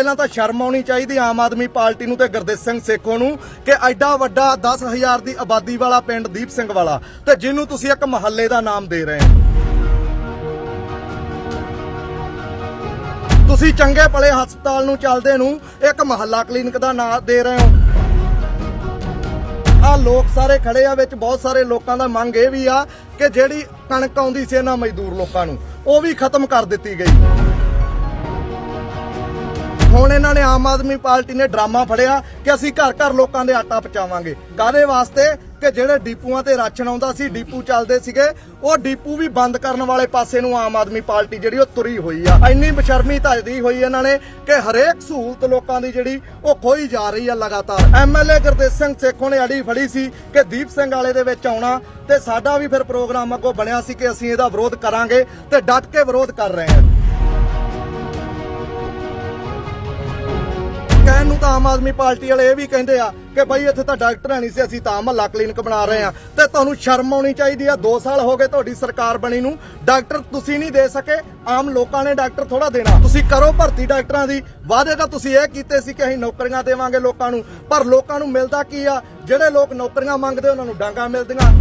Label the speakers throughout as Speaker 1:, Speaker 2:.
Speaker 1: ਪਹਿਲਾਂ ਤਾਂ ਸ਼ਰਮ ਆਉਣੀ ਚਾਹੀਦੀ ਆਮ ਆਦਮੀ ਪਾਰਟੀ ਨੂੰ ਤੇ ਗੁਰਦੇਵ ਸਿੰਘ ਸੇਖੋਂ ਨੂੰ ਕਿ ਐਡਾ ਵੱਡਾ 10000 ਦੀ ਆਬਾਦੀ ਵਾਲਾ ਪਿੰਡ ਦੀਪ ਸਿੰਘ ਵਾਲਾ ਤੇ ਜਿਹਨੂੰ ਤੁਸੀਂ ਇੱਕ ਮਹੱਲੇ ਦਾ ਨਾਮ ਦੇ ਰਹੇ ਹੋ। ਤੁਸੀਂ ਚੰਗੇ ਭਲੇ ਹਸਪਤਾਲ ਨੂੰ ਚੱਲਦੇ ਨੂੰ ਇੱਕ ਮਹੱਲਾ ਕਲੀਨਿਕ ਦਾ ਨਾਮ ਦੇ ਰਹੇ ਹੋ। ਆ ਲੋਕ ਸਾਰੇ ਖੜੇ ਆ, ਵਿੱਚ ਬਹੁਤ ਸਾਰੇ ਲੋਕਾਂ ਦਾ ਮੰਗ ਇਹ ਵੀ ਆ ਕਿ ਜਿਹੜੀ ਕਣਕ ਆਉਂਦੀ ਸੀ ਇਹਨਾਂ ਮਜ਼ਦੂਰ ਲੋਕਾਂ ਨੂੰ, ਉਹ ਵੀ ਖਤਮ ਕਰ ਦਿੱਤੀ ਗਈ। ਹੁਣ ਇਹਨਾਂ ਨੇ ਆਮ ਆਦਮੀ ਪਾਰਟੀ ਨੇ ਡਰਾਮਾ ਫੜਿਆ ਕਿ ਅਸੀਂ ਘਰ ਘਰ ਲੋਕਾਂ ਦੇ ਆਟਾ ਪਹੁੰਚਾਵਾਂਗੇ ਕਾਦੇ ਵਾਸਤੇ? ਕਿ ਜਿਹੜੇ ਡੀਪੂਆਂ ਤੇ ਰਾਸ਼ਨ ਆਉਂਦਾ ਸੀ, ਡੀਪੂ ਚੱਲਦੇ ਸੀਗੇ, ਉਹ ਡੀਪੂ ਵੀ ਬੰਦ ਕਰਨ ਵਾਲੇ ਪਾਸੇ ਨੂੰ ਆਮ ਆਦਮੀ ਪਾਰਟੀ ਜਿਹੜੀ ਉਹ ਤੁਰੀ ਹੋਈ ਆ। ਇੰਨੀ ਬਸ਼ਰਮੀ ਧੱਜਦੀ ਹੋਈ ਇਹਨਾਂ ਨੇ ਕਿ ਹਰੇਕ ਸਹੂਲਤ ਲੋਕਾਂ ਦੀ ਜਿਹੜੀ ਉਹ ਖੋਈ ਜਾ ਰਹੀ ਆ ਲਗਾਤਾਰ। ਐਮਐਲਏ ਗੁਰਦੇਵ ਸਿੰਘ ਸੇਖੋਂ ਨੇ ਅੜੀ ਫੜੀ ਸੀ ਕਿ ਦੀਪ ਸਿੰਘ ਵਾਲੇ ਦੇ ਵਿੱਚ ਆਉਣਾ ਤੇ ਸਾਡਾ ਵੀ ਫਿਰ ਪ੍ਰੋਗਰਾਮ ਅੱਗੋਂ ਬਣਿਆ ਸੀ ਕਿ ਅਸੀਂ ਇਹਦਾ ਵਿਰੋਧ ਕਰਾਂਗੇ ਤੇ ਡਟ ਕੇ ਵਿਰੋਧ ਕਰ ਰਹੇ ਹਾਂ। ਆਮ ਆਦਮੀ ਪਾਰਟੀ ਵਾਲੇ ਇਹ ਵੀ ਕਹਿੰਦੇ ਆ ਕਿ ਬਈ ਇੱਥੇ ਤਾਂ ਡਾਕਟਰ ਹੈ ਨਹੀਂ ਸੀ, ਅਸੀਂ ਤਾਂ ਮਹੱਲਾ ਕਲੀਨਿਕ ਬਣਾ ਰਹੇ ਆ ਤੇ ਤੁਹਾਨੂੰ ਸ਼ਰਮ ਆਉਣੀ ਚਾਹੀਦੀ ਆ 2 ਸਾਲ ਹੋ ਗਏ ਤੁਹਾਡੀ ਸਰਕਾਰ ਬਣੀ ਨੂੰ। ਡਾਕਟਰ ਤੁਸੀਂ ਨਹੀਂ ਦੇ ਸਕੇ, ਆਮ ਲੋਕਾਂ ਨੇ ਡਾਕਟਰ ਥੋੜਾ ਦੇਣਾ। ਤੁਸੀਂ ਕਰੋ ਭਰਤੀ ਡਾਕਟਰਾਂ ਦੀ। ਵਾਅਦੇ ਤਾਂ ਤੁਸੀਂ ਇਹ ਕੀਤੇ ਸੀ ਕਿ ਅਸੀਂ ਨੌਕਰੀਆਂ ਦੇਵਾਂਗੇ ਲੋਕਾਂ ਨੂੰ। ਪਰ ਲੋਕਾਂ ਨੂੰ ਮਿਲਦਾ ਕੀ ਆ? ਜਿਹੜੇ ਲੋਕ ਨੌਕਰੀਆਂ ਮੰਗਦੇ, ਉਹਨਾਂ ਨੂੰ ਡਾਂਗਾ ਮਿਲਦੀਆਂ।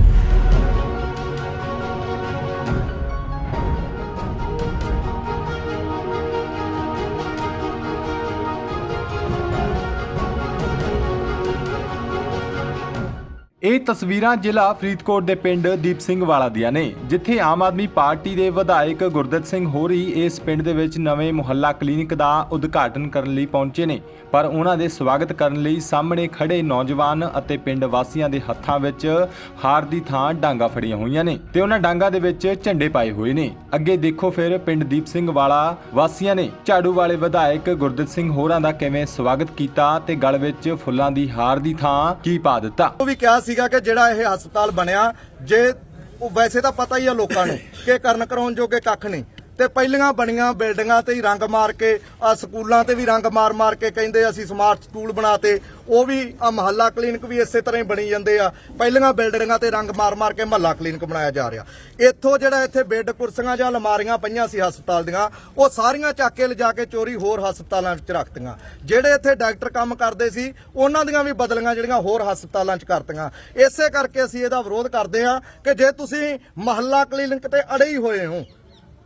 Speaker 2: ਇਹ ਤਸਵੀਰਾਂ ਜ਼ਿਲ੍ਹਾ ਫਰੀਦਕੋਟ ਦੇ ਪਿੰਡ ਦੀਪ ਸਿੰਘ ਵਾਲਾ ਦੀਆਂ ਨੇ, ਜਿੱਥੇ ਆਮ ਆਦਮੀ ਪਾਰਟੀ ਦੇ ਵਿਧਾਇਕ ਗੁਰਦਿੱਤ ਸਿੰਘ ਹੋਰੀ ਇਸ ਪਿੰਡ ਦੇ ਵਿੱਚ ਨਵੇਂ ਮੁਹੱਲਾ ਕਲੀਨਿਕ ਦਾ ਉਦਘਾਟਨ ਕਰਨ ਲਈ ਪਹੁੰਚੇ ਨੇ, ਪਰ ਉਹਨਾਂ ਦੇ ਸਵਾਗਤ ਕਰਨ ਲਈ ਸਾਹਮਣੇ ਖੜੇ ਨੌਜਵਾਨ ਅਤੇ ਪਿੰਡ ਵਾਸੀਆਂ ਦੇ ਹੱਥਾਂ ਵਿੱਚ ਹਾਰ ਦੀ ਥਾਂ ਡਾਂਗਾ ਫੜੀਆਂ ਹੋਈਆਂ ਨੇ ਤੇ ਉਹਨਾਂ ਡਾਂਗਾ ਦੇ ਵਿੱਚ ਝੰਡੇ ਪਾਏ ਹੋਏ ਨੇ। ਅੱਗੇ ਦੇਖੋ ਫਿਰ ਪਿੰਡ ਦੀਪ ਸਿੰਘ ਵਾਲਾ ਵਾਸੀਆਂ ਨੇ ਝਾੜੂ ਵਾਲੇ ਵਿਧਾਇਕ ਗੁਰਦਿੱਤ ਸਿੰਘ ਹੋਰਾਂ ਦਾ ਕਿਵੇਂ ਸਵਾਗਤ ਕੀਤਾ ਤੇ ਗਲ ਵਿੱਚ ਫੁੱਲਾਂ ਦੀ ਹਾਰ ਦੀ ਥਾਂ ਕੀ ਪਾ ਦਿੱਤਾ?
Speaker 1: ਉਹ ਵੀ ਕਿਹਾ ਸੀਗਾ ਕਿ ਜਿਹੜਾ ਇਹ ਹਸਪਤਾਲ ਬਣਿਆ, ਜੇ ਉਹ ਵੈਸੇ ਤਾਂ ਪਤਾ ਹੀ ਆ ਲੋਕਾਂ ਨੂੰ ਕਿ ਕਰਨ ਕਰਾਉਣ ਜੋਗੇ ਕੱਖ ਨਹੀਂ। ਤੇ ਪਹਿਲੀਆਂ ਬਣੀਆਂ ਬਿਲਡਿੰਗਾਂ ਤੇ ਹੀ ਰੰਗ ਮਾਰ ਕੇ ਆ ਸਕੂਲਾਂ ਤੇ ਵੀ ਰੰਗ ਮਾਰ ਮਾਰ ਕੇ ਕਹਿੰਦੇ ਅਸੀਂ ਸਮਾਰਟ ਸਕੂਲ ਬਣਾਤੇ, ਉਹ ਵੀ ਆ ਮਹੱਲਾ ਕਲੀਨਿਕ ਵੀ ਇਸੇ ਤਰ੍ਹਾਂ ਹੀ ਬਣੀ ਜਾਂਦੇ ਆ। ਪਹਿਲੀਆਂ ਬਿਲਡਿੰਗਾਂ ਤੇ ਰੰਗ ਮਾਰ ਮਾਰ ਕੇ ਮਹੱਲਾ ਕਲੀਨਿਕ ਬਣਾਇਆ ਜਾ ਰਿਹਾ। ਇੱਥੋਂ ਜਿਹੜਾ ਇੱਥੇ ਬੈੱਡ ਕੁਰਸੀਆਂ ਜਾਂ ਅਲਮਾਰੀਆਂ ਪਈਆਂ ਸੀ ਹਸਪਤਾਲ ਦੀਆਂ, ਉਹ ਸਾਰੀਆਂ ਚੱਕ ਕੇ ਲਿਜਾ ਕੇ ਚੋਰੀ ਹੋਰ ਹਸਪਤਾਲਾਂ ਵਿੱਚ ਰੱਖਤੀਆਂ। ਜਿਹੜੇ ਇੱਥੇ ਡਾਕਟਰ ਕੰਮ ਕਰਦੇ ਸੀ, ਉਹਨਾਂ ਦੀਆਂ ਵੀ ਬਦਲੀਆਂ ਜਿਹੜੀਆਂ ਹੋਰ ਹਸਪਤਾਲਾਂ 'ਚ ਕਰਤੀਆਂ। ਇਸੇ ਕਰਕੇ ਅਸੀਂ ਇਹਦਾ ਵਿਰੋਧ ਕਰਦੇ ਹਾਂ ਕਿ ਜੇ ਤੁਸੀਂ ਮਹੱਲਾ ਕਲੀਨਿਕ ਤੇ ਅੜੇ ਹੀ ਹੋਏ ਹੋ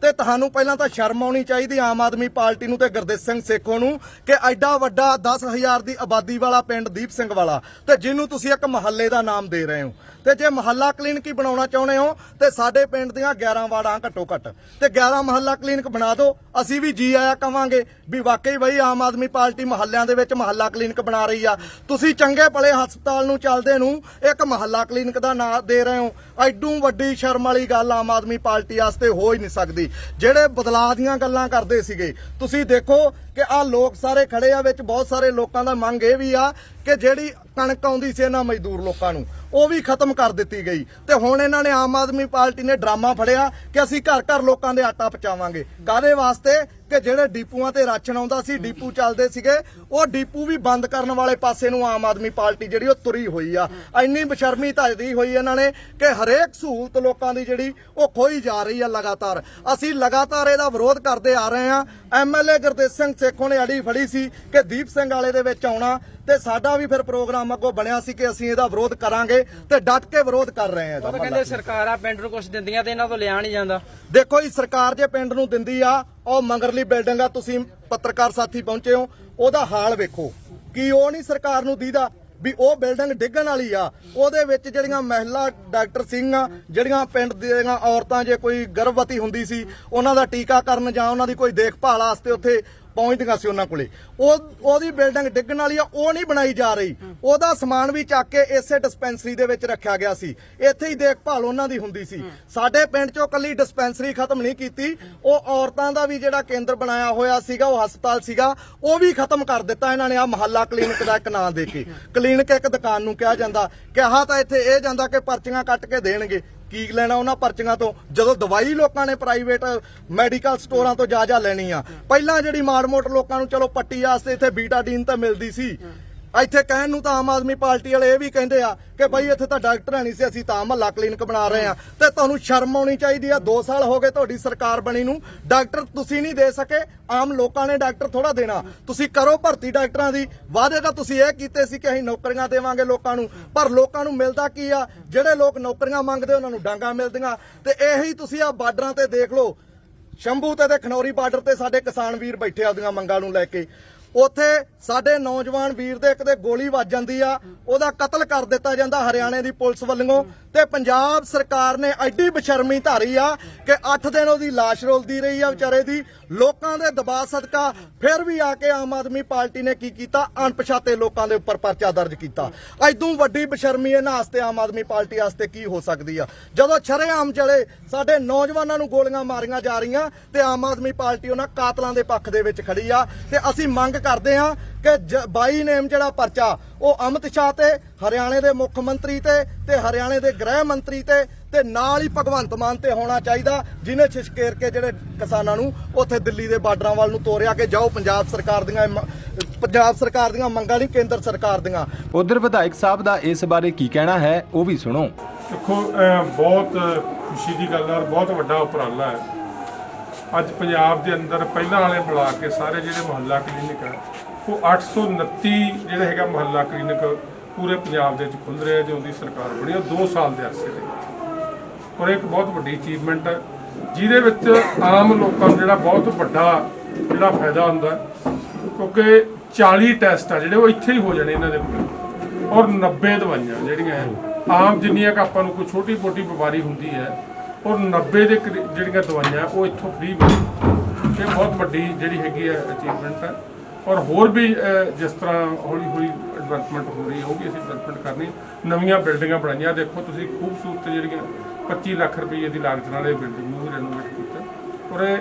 Speaker 1: ਤੇ ਤੁਹਾਨੂੰ ਪਹਿਲਾਂ ਤਾਂ ਸ਼ਰਮ ਆਉਣੀ ਚਾਹੀਦੀ ਆਮ ਆਦਮੀ ਪਾਰਟੀ ਨੂੰ ਤੇ ਗੁਰਦੇਵ ਸਿੰਘ ਸੇਖੋਂ ਨੂੰ ਕਿ ਐਡਾ ਵੱਡਾ 10000 ਦੀ ਆਬਾਦੀ ਵਾਲਾ ਪਿੰਡ ਦੀਪ ਸਿੰਘ ਵਾਲਾ ਤੇ ਜਿਹਨੂੰ ਤੁਸੀਂ ਇੱਕ ਮਹੱਲੇ ਦਾ ਨਾਮ ਦੇ ਰਹੇ ਹੋ। ਤੇ ਜੇ ਮਹੱਲਾ ਕਲੀਨਿਕ ਹੀ ਬਣਾਉਣਾ ਚਾਹੁੰਦੇ ਹੋ, ਤੇ ਸਾਡੇ ਪਿੰਡ ਦੀਆਂ 11 ਵਾਰਡਾਂ ਘੱਟੋ ਘੱਟ। ਤੇ 11 ਮਹੱਲਾ ਕਲੀਨਿਕ ਬਣਾ ਦਿਓ, ਅਸੀਂ ਵੀ ਜੀ ਆਇਆ ਕਵਾਂਗੇ ਵੀ ਵਾਕਈ ਬਈ ਆਮ ਆਦਮੀ ਪਾਰਟੀ ਮਹੱਲਿਆਂ ਦੇ ਵਿੱਚ ਮਹੱਲਾ ਕਲੀਨਿਕ ਬਣਾ ਰਹੀ ਆ। ਤੁਸੀਂ ਚੰਗੇ ਭਲੇ ਹਸਪਤਾਲ ਨੂੰ ਚੱਲਦੇ ਨੂੰ ਇੱਕ ਮਹੱਲਾ ਕਲੀਨਿਕ ਦਾ ਨਾਮ ਦੇ ਰਹੇ ਹੋ। ਐਡੂ ਵੱਡੀ ਸ਼ਰਮ ਵਾਲੀ ਗੱਲ ਆਮ ਆਦਮੀ ਪਾਰਟੀ ਵਾਸਤੇ ਹੋ ਹੀ ਨਹੀਂ ਸਕਦੀ। ਜਿਹੜੇ ਬਦਲਾਅ ਦੀਆਂ ਗੱਲਾਂ ਕਰਦੇ ਸੀਗੇ। ਤੁਸੀਂ ਦੇਖੋ ਕਿ ਆਹ ਲੋਕ ਸਾਰੇ ਖੜੇ ਆ, ਵਿੱਚ ਬਹੁਤ ਸਾਰੇ ਲੋਕਾਂ ਦਾ ਮੰਗ ਇਹ ਵੀ ਆ ਕਿ ਜਿਹੜੀ ਕਣਕ ਆਉਂਦੀ ਸੀ ਇਹਨਾਂ ਮਜ਼ਦੂਰ ਲੋਕਾਂ ਨੂੰ, ਉਹ ਵੀ ਖਤਮ ਕਰ ਦਿੱਤੀ ਗਈ। ਤੇ ਹੁਣ ਇਹਨਾਂ ਨੇ ਆਮ ਆਦਮੀ ਪਾਰਟੀ ਨੇ ਡਰਾਮਾ ਫੜਿਆ ਕਿ ਅਸੀਂ ਘਰ ਘਰ ਲੋਕਾਂ ਦੇ ਆਟਾ ਪਹੁੰਚਾਵਾਂਗੇ ਕਾਦੇ ਵਾਸਤੇ? ਕਿ ਜਿਹੜੇ ਡੀਪੂਆਂ ਤੇ ਰਾਸ਼ਨ ਆਉਂਦਾ ਸੀ ਡੀਪੂ ਚੱਲਦੇ ਸੀਗੇ ਉਹ ਡੀਪੂ ਵੀ ਬੰਦ ਕਰਨ ਵਾਲੇ ਪਾਸੇ ਨੂੰ ਆਮ ਆਦਮੀ ਪਾਰਟੀ ਜਿਹੜੀ ਉਹ ਤੁਰੀ ਹੋਈ ਆ। ਇੰਨੀ ਬਸ਼ਰਮੀ ਧੱਜਦੀ ਹੋਈ ਇਹਨਾਂ ਨੇ ਕਿ ਹਰੇਕ ਸਹੂਲਤ ਲੋਕਾਂ ਦੀ ਜਿਹੜੀ ਉਹ ਖੋਈ ਜਾ ਰਹੀ ਆ ਲਗਾਤਾਰ। ਅਸੀਂ ਲਗਾਤਾਰ ਇਹਦਾ ਵਿਰੋਧ ਕਰਦੇ ਆ ਰਹੇ ਆ। ਐਮਐਲਏ ਗੁਰਦੇਵ ਸਿੰਘ ਸੇਖੋਂ ਨੇ ਅੜੀ ਫੜੀ ਸੀ ਕਿ ਦੀਪ ਸਿੰਘ ਵਾਲੇ ਦੇ ਵਿੱਚ ਆਉਣਾ। ਤੇ ਸਾਡਾ ਵੀ ਫਿਰ ਪ੍ਰੋਗਰਾਮ ਅੱਗੋਂ ਬਣਿਆ ਸੀ ਕਿ ਅਸੀਂ ਇਹਦਾ ਵਿਰੋਧ ਕਰਾਂਗੇ ਤੇ ਡਟ ਕੇ ਵਿਰੋਧ ਕਰ ਰਹੇ
Speaker 3: ਉਹ ਤਾਂ
Speaker 1: ਇਹਦਾ
Speaker 3: ਕਹਿੰਦੇ ਸਰਕਾਰਾਂ ਪਿੰਡ ਨੂੰ ਕੁਝ ਦਿੰਦੀਆਂ ਤੇ ਇਹਨਾਂ ਤੋਂ ਲਿਆ ਨਹੀਂ ਜਾਂਦਾ।
Speaker 1: ਦੇਖੋ ਜੀ ਸਰਕਾਰ ਜੇ ਪਿੰਡ ਨੂੰ ਦਿੰਦੀ ਆ ਉਹ ਮੰਗਰਲੀ ਬਿਲਡਿੰਗ ਆ ਤੁਸੀਂ ਪੱਤਰਕਾਰ ਸਾਥੀ ਪਹੁੰਚੇ ਹੋ ਉਹਦਾ ਹਾਲ ਵੇਖੋ। ਕੀ ਉਹ ਨਹੀਂ ਸਰਕਾਰ ਨੂੰ ਦੀਦਾ ਵੀ ਉਹ ਬਿਲਡਿੰਗ ਡਿੱਗਣ ਵਾਲੀ ਆ ਉਹਦੇ ਵਿੱਚ ਜਿਹੜੀਆਂ ਮਹਿਲਾ ਡਾਕਟਰ ਸਿੰਘ ਆ ਜਿਹੜੀਆਂ ਪਿੰਡ ਦੀਆਂ ਔਰਤਾਂ ਜੇ ਕੋਈ ਗਰਭਵਤੀ ਹੁੰਦੀ ਸੀ ਉਹਨਾਂ ਦਾ ਟੀਕਾਕਰਨ ਜਾਂ ਉਹਨਾਂ ਦੀ ਕੋਈ ਦੇਖਭਾਲ ਵਾਸਤੇ ਉੱਥੇ ਪਹੁੰਚਦੀਆਂ ਸੀ ਉਹਨਾਂ ਕੋਲੇ। ਉਹ ਉਹਦੀ ਬਿਲਡਿੰਗ ਡਿੱਗਣ ਵਾਲੀ ਆ, ਉਹ ਨਹੀਂ ਬਣਾਈ ਜਾ ਰਹੀ। ਉਹਦਾ ਸਮਾਨ ਵੀ ਚੱਕ ਕੇ ਇਸੇ ਡਿਸਪੈਂਸਰੀ ਦੇ ਵਿੱਚ ਰੱਖਿਆ ਗਿਆ ਸੀ। ਇੱਥੇ ਹੀ ਦੇਖਭਾਲ ਉਹਨਾਂ ਦੀ ਹੁੰਦੀ ਸੀ। ਸਾਡੇ ਪਿੰਡ ਚੋਂ ਕੱਲੀ ਡਿਸਪੈਂਸਰੀ ਖਤਮ ਨਹੀਂ ਕੀਤੀ। ਉਹ ਔਰਤਾਂ ਦਾ ਵੀ ਜਿਹੜਾ ਕੇਂਦਰ ਬਣਾਇਆ ਹੋਇਆ ਸੀਗਾ, ਉਹ ਹਸਪਤਾਲ ਸੀਗਾ, ਉਹ ਵੀ ਖਤਮ ਕਰ ਦਿੱਤਾ ਇਹਨਾਂ ਨੇ। ਆ ਮਹੱਲਾ ਕਲੀਨਿਕ ਦਾ ਇੱਕ ਨਾਂ ਦੇ ਕੇ। ਕਲੀਨਿਕ ਇੱਕ ਦੁਕਾਨ ਨੂੰ ਕਿਹਾ ਜਾਂਦਾ। ਕਿਹਾ ਤਾਂ ਇੱਥੇ ਇਹ ਜਾਂਦਾ ਕਿ ਪਰਚੀਆਂ ਕੱਟ ਕੇ ਦੇਣਗੇ। ਕੀ ਲੈਣਾ ਉਹਨਾਂ ਪਰਚੀਆਂ ਤੋਂ? ਜਦੋਂ ਦਵਾਈ ਲੋਕਾਂ ਨੇ ਪ੍ਰਾਈਵੇਟ ਮੈਡੀਕਲ ਸਟੋਰਾਂ ਤੋਂ ਜਾ ਜਾ ਲੈਣੀ ਆ। ਪਹਿਲਾਂ ਜਿਹੜੀ ਮਾੜ ਮੋਟ ਲੋਕਾਂ ਨੂੰ ਚਲੋ ਪੱਟੀ ਵਾਸਤੇ ਇੱਥੇ ਬੀਟਾਡੀਨ ਤਾਂ ਮਿਲਦੀ ਸੀ। ਇੱਥੇ ਕਹਿਣ ਨੂੰ ਤਾਂ ਆਮ ਆਦਮੀ ਪਾਰਟੀ ਵਾਲੇ ਇਹ ਵੀ ਕਹਿੰਦੇ ਆ ਕਿ ਭਾਈ ਇੱਥੇ ਤਾਂ ਡਾਕਟਰ ਨਹੀਂ ਸੀ, ਅਸੀਂ ਤਾਂ ਮਹੱਲਾ ਕਲੀਨਿਕ ਬਣਾ ਰਹੇ ਆ ਤੇ ਤੁਹਾਨੂੰ ਸ਼ਰਮ ਆਉਣੀ ਚਾਹੀਦੀ ਆ 2 ਸਾਲ ਹੋ ਗਏ ਤੁਹਾਡੀ ਸਰਕਾਰ ਬਣੀ ਨੂੰ। ਡਾਕਟਰ ਤੁਸੀਂ ਨਹੀਂ ਦੇ ਸਕੇ, ਆਮ ਲੋਕਾਂ ਨੇ ਡਾਕਟਰ ਥੋੜਾ ਦੇਣਾ। ਤੁਸੀਂ ਕਰੋ ਭਰਤੀ ਡਾਕਟਰਾਂ ਦੀ। ਵਾਅਦੇ ਤਾਂ ਤੁਸੀਂ ਇਹ ਕੀਤੇ ਸੀ ਕਿ ਅਸੀਂ ਨੌਕਰੀਆਂ ਦੇਵਾਂਗੇ ਲੋਕਾਂ ਨੂੰ। ਪਰ ਲੋਕਾਂ ਨੂੰ ਮਿਲਦਾ ਕੀ ਆ? ਜਿਹੜੇ ਲੋਕ ਨੌਕਰੀਆਂ ਮੰਗਦੇ, ਉਹਨਾਂ ਨੂੰ ਡਾਂਗਾ ਮਿਲਦੀਆਂ। ਤੇ ਇਹੀ ਤੁਸੀਂ ਆ ਬਾਰਡਰਾਂ ਤੇ ਦੇਖ ਲਓ। ਸ਼ੰਭੂ ਤੇ ਤੇ ਖਨੌਰੀ ਬਾਰਡਰ ਤੇ ਸਾਡੇ ਕਿਸਾਨ ਵੀਰ ਬੈਠੇ ਆਪਦੀਆਂ ਮੰਗਾਂ ਨੂੰ ਲੈ ਕੇ। ਉੱਥੇ ਸਾਡੇ ਨੌਜਵਾਨ ਵੀਰ ਦੇ ਕਿਤੇ ਗੋਲੀ ਵੱਜ ਜਾਂਦੀ ਆ, ਉਹਦਾ ਕਤਲ ਕਰ ਦਿੱਤਾ ਜਾਂਦਾ ਹਰਿਆਣੇ ਦੀ ਪੁਲਿਸ ਵੱਲੋਂ ਤੇ ਪੰਜਾਬ ਸਰਕਾਰ ਨੇ ਐਡੀ ਬਸ਼ਰਮੀ ਧਾਰੀ ਆ ਕਿ 8 ਦਿਨ ਉਹਦੀ ਲਾਸ਼ ਰੋਲਦੀ ਰਹੀ ਆ ਵਿਚਾਰੇ ਦੀ, ਲੋਕਾਂ ਦੇ ਦਬਾਅ ਸਦਕਾ ਫਿਰ ਵੀ ਆ ਕੇ ਆਮ ਆਦਮੀ ਪਾਰਟੀ ਨੇ ਕੀ ਕੀਤਾ? ਅਣਪਛਾਤੇ ਲੋਕਾਂ ਦੇ ਉੱਪਰ ਪਰਚਾ ਦਰਜ ਕੀਤਾ। ਐਦੋਂ ਵੱਡੀ ਬਸ਼ਰਮੀ ਇਹਨਾਂ ਵਾਸਤੇ ਆਮ ਆਦਮੀ ਪਾਰਟੀ ਵਾਸਤੇ ਕੀ ਹੋ ਸਕਦੀ ਆ? ਜਦੋਂ ਸ਼ਰੇਆਮ ਚਲੇ, ਸਾਡੇ ਨੌਜਵਾਨਾਂ ਨੂੰ ਗੋਲੀਆਂ ਮਾਰੀਆਂ ਜਾ ਰਹੀਆਂ ਤੇ ਆਮ ਆਦਮੀ ਪਾਰਟੀ ਉਹਨਾਂ ਕਾਤਲਾਂ ਦੇ ਪੱਖ ਦੇ ਵਿੱਚ ਖੜੀ ਆ ਤੇ ਅਸੀਂ ਮੰਗ ਕਰਦੇ ਆ ਕਿ 22 ਨੇਮ ਜਿਹੜਾ ਪਰਚਾ ਉਹ ਅਮਿਤ ਸ਼ਾਹ ਤੇ ਹਰਿਆਣੇ ਦੇ ਮੁੱਖ ਮੰਤਰੀ ਤੇ ਤੇ ਹਰਿਆਣੇ ਦੇ ਗ੍ਰਹਿ ਮੰਤਰੀ ਤੇ ਤੇ ਨਾਲ ਹੀ ਭਗਵੰਤ ਮਾਨ ਤੇ ਹੋਣਾ ਚਾਹੀਦਾ ਜਿਨੇ ਛਿਸ਼ਕੇਰ ਕੇ ਜਿਹੜੇ ਕਿਸਾਨਾਂ ਨੂੰ ਉੱਥੇ ਦਿੱਲੀ ਦੇ ਬਾਰਡਰਾਂ ਵੱਲ ਨੂੰ ਤੋਰਿਆ ਕਿ ਜਾਓ ਪੰਜਾਬ ਸਰਕਾਰ ਦੀਆਂ ਪੰਜਾਬ ਸਰਕਾਰ ਦੀਆਂ ਮੰਗਾਂ ਨਹੀਂ ਕੇਂਦਰ ਸਰਕਾਰ ਦੀਆਂ।
Speaker 2: ਉਧਰ ਵਿਧਾਇਕ ਸਾਹਿਬ ਦਾ ਇਸ ਬਾਰੇ ਕੀ ਕਹਿਣਾ ਹੈ ਉਹ ਵੀ ਸੁਣੋ।
Speaker 4: ਦੇਖੋ ਬਹੁਤ ਖੁਸ਼ੀ ਦੀ ਗੱਲ ਹੈ ਔਰ ਬਹੁਤ ਵੱਡਾ ਉਪਰਾਲਾ ਹੈ। ਅੱਜ ਪੰਜਾਬ ਦੇ ਅੰਦਰ ਪਹਿਲਾਂ ਵਾਲੇ ਬੁਲਾ ਕੇ ਸਾਰੇ ਜਿਹੜੇ ਮੁਹੱਲਾ ਕਲੀਨਿਕ ਹੈ ਉਹ 829 ਜਿਹੜਾ ਹੈਗਾ ਮੁਹੱਲਾ ਕਲੀਨਿਕ ਪੂਰੇ ਪੰਜਾਬ ਦੇ ਵਿੱਚ ਖੁੱਲ ਰਿਹਾ ਜੋ ਦੀ ਸਰਕਾਰ ਬਣੀ ਉਹ 2 ਸਾਲ ਦੇ ਅਰਸੇ ਦੇ ਵਿੱਚ। ਔਰ ਇਹ ਇੱਕ ਬਹੁਤ ਵੱਡੀ ਅਚੀਵਮੈਂਟ ਹੈ ਜਿਹਦੇ ਵਿੱਚ ਆਮ ਲੋਕਾਂ ਨੂੰ ਜਿਹੜਾ ਬਹੁਤ ਵੱਡਾ ਜਿਹੜਾ ਫਾਇਦਾ ਹੁੰਦਾ ਕਿਉਂਕਿ 40 ਟੈਸਟ ਆ ਜਿਹੜੇ ਉਹ ਇੱਥੇ ਹੀ ਹੋ ਜਾਣੇ ਇਹਨਾਂ ਦੇ ਕੋਲ। ਔਰ 90 ਦਵਾਈਆਂ ਜਿਹੜੀਆਂ ਹੈ, ਆਮ ਜਿੰਨੀਆਂ ਕਿ ਆਪਾਂ ਨੂੰ ਕੋਈ ਛੋਟੀ ਮੋਟੀ ਬਿਮਾਰੀ ਹੁੰਦੀ ਹੈ ਔਰ 90 ਦੇ ਕਰੀ- ਜਿਹੜੀਆਂ ਦਵਾਈਆਂ, ਉਹ ਇੱਥੋਂ ਫ੍ਰੀ ਮਿਲਦੀਆਂ ਇਹ ਬਹੁਤ ਵੱਡੀ ਜਿਹੜੀ ਹੈਗੀ ਹੈ ਅਚੀਵਮੈਂਟ ਹੈ ਔਰ ਹੋਰ ਵੀ ਜਿਸ ਤਰ੍ਹਾਂ ਹੌਲੀ ਹੌਲੀ ਡਿਵੈਲਪਮੈਂਟ ਹੋ ਰਹੀ ਹੈ ਉਹ ਵੀ ਅਸੀਂ ਡਿਵੈਲਪਮੈਂਟ ਕਰਨੀ। ਨਵੀਆਂ ਬਿਲਡਿੰਗਾਂ ਬਣਾਈਆਂ। ਦੇਖੋ, ਤੁਸੀਂ ਖੂਬਸੂਰਤ ਜਿਹੜੀਆਂ 25 ਲੱਖ ਰੁਪਏ ਦੀ ਲਾਗਤ ਨਾਲ ਇਹ ਬਿਲਡਿੰਗ ਨੂੰ ਰੈਨੋਵੇਟ ਕੀਤਾ। ਔਰ ਇਹ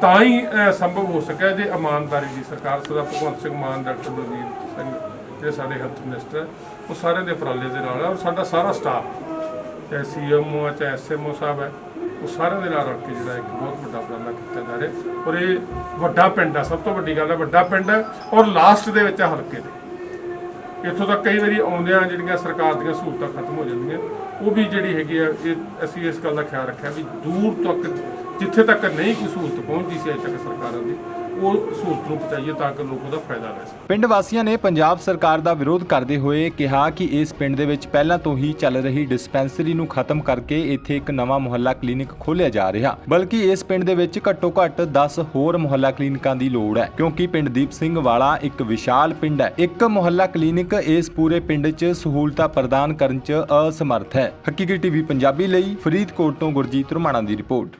Speaker 4: ਤਾਂ ਹੀ ਸੰਭਵ ਹੋ ਸਕਿਆ ਜੇ ਇਮਾਨਦਾਰੀ ਦੀ ਸਰਕਾਰ ਸਰਦਾਰ ਭਗਵੰਤ ਸਿੰਘ ਮਾਨ, ਡਾਕਟਰ ਬਲਵੀਰ ਸਿੰਘ, ਜਿਹੜੇ ਸਾਡੇ ਹੈਲਥ ਮਿਨਿਸਟਰ ਉਹ ਸਾਰਿਆਂ ਦੇ ਉਪਰਾਲੇ ਦੇ ਨਾਲ ਔਰ ਸਾਡਾ ਸਾਰਾ ਸਟਾਫ ਚਾਹੇ ਸੀਐਮਓ ਆ, ਚਾਹੇ ਐਸਐਮਓ ਸਾਹਿਬ ਹੈ ਉਹ ਸਾਰਿਆਂ ਦੇ ਨਾਲ ਰਲ ਕੇ ਜਿਹੜਾ ਇੱਕ ਬਹੁਤ ਵੱਡਾ ਉਪਰਾਲਾ ਕੀਤਾ ਜਾ ਰਿਹਾ। ਔਰ ਇਹ ਵੱਡਾ ਪਿੰਡ ਆ, ਸਭ ਤੋਂ ਵੱਡੀ ਗੱਲ ਹੈ ਵੱਡਾ ਪਿੰਡ ਹੈ ਔਰ ਲਾਸਟ ਦੇ ਵਿੱਚ ਹੈ ਹਲਕੇ ਦੇ। ਇੱਥੋਂ ਤੱਕ ਕਈ ਵਾਰੀ ਆਉਂਦਿਆਂ ਜਿਹੜੀਆਂ ਸਰਕਾਰ ਦੀਆਂ ਸਹੂਲਤਾਂ ਖਤਮ ਹੋ ਜਾਂਦੀਆਂ, ਉਹ ਵੀ ਜਿਹੜੀ ਹੈਗੀ ਆ, ਇਹ ਅਸੀਂ ਇਸ ਗੱਲ ਦਾ ਖਿਆਲ ਰੱਖਿਆ ਵੀ ਦੂਰ ਤੱਕ, ਜਿੱਥੇ ਤੱਕ ਨਹੀਂ ਕੋਈ ਸਹੂਲਤ ਪਹੁੰਚਦੀ ਸੀ ਅਜੇ ਤੱਕ ਸਰਕਾਰਾਂ ਦੀ ਉਹ ਸਹੂਲਤ ਨੂੰ ਪਹੁੰਚਾਈਏ ਤਾਂ ਕਿ ਲੋਕ ਉਹਦਾ ਫਾਇਦਾ ਲੈ ਸਕਣ।
Speaker 2: ਪਿੰਡ ਵਾਸੀਆਂ ਨੇ ਪੰਜਾਬ ਸਰਕਾਰ ਦਾ ਵਿਰੋਧ ਕਰਦੇ ਹੋਏ ਕਿਹਾ ਕਿ ਇਸ ਪਿੰਡ ਦੇ ਵਿੱਚ ਪਹਿਲਾਂ ਤੋਂ ਹੀ ਚੱਲ ਰਹੀ ਡਿਸਪੈਂਸਰੀ ਨੂੰ ਖਤਮ ਕਰਕੇ ਇੱਥੇ ਇੱਕ ਨਵਾਂ ਮੁਹੱਲਾ ਕਲੀਨਿਕ ਖੋਲ੍ਹਿਆ ਜਾ ਰਿਹਾ। ਬਲਕਿ ਇਸ ਪਿੰਡ ਦੇ ਵਿੱਚ ਘੱਟੋ ਘੱਟ 10 ਹੋਰ ਮੁਹੱਲਾ ਕਲੀਨਿਕਾਂ ਦੀ ਲੋੜ ਹੈ, ਕਿਉਂਕਿ ਪਿੰਡ ਦੀਪ ਸਿੰਘ ਵਾਲਾ ਇੱਕ ਵਿਸ਼ਾਲ ਪਿੰਡ ਹੈ। ਇੱਕ ਮੁਹੱਲਾ ਕਲੀਨਿਕ ਇਸ ਪੂਰੇ ਪਿੰਡ 'ਚ ਸਹੂਲਤਾਂ ਪ੍ਰਦਾਨ ਕਰਨ 'ਚ ਅਸਮਰਥ ਹੈ। ਹਕੀਕੀ ਟੀਵੀ ਪੰਜਾਬੀ ਲਈ ਫਰੀਦਕੋਟ ਤੋਂ ਗੁਰਜੀਤ ਰੁਮਾਣਾ ਦੀ ਰਿਪੋਰਟ।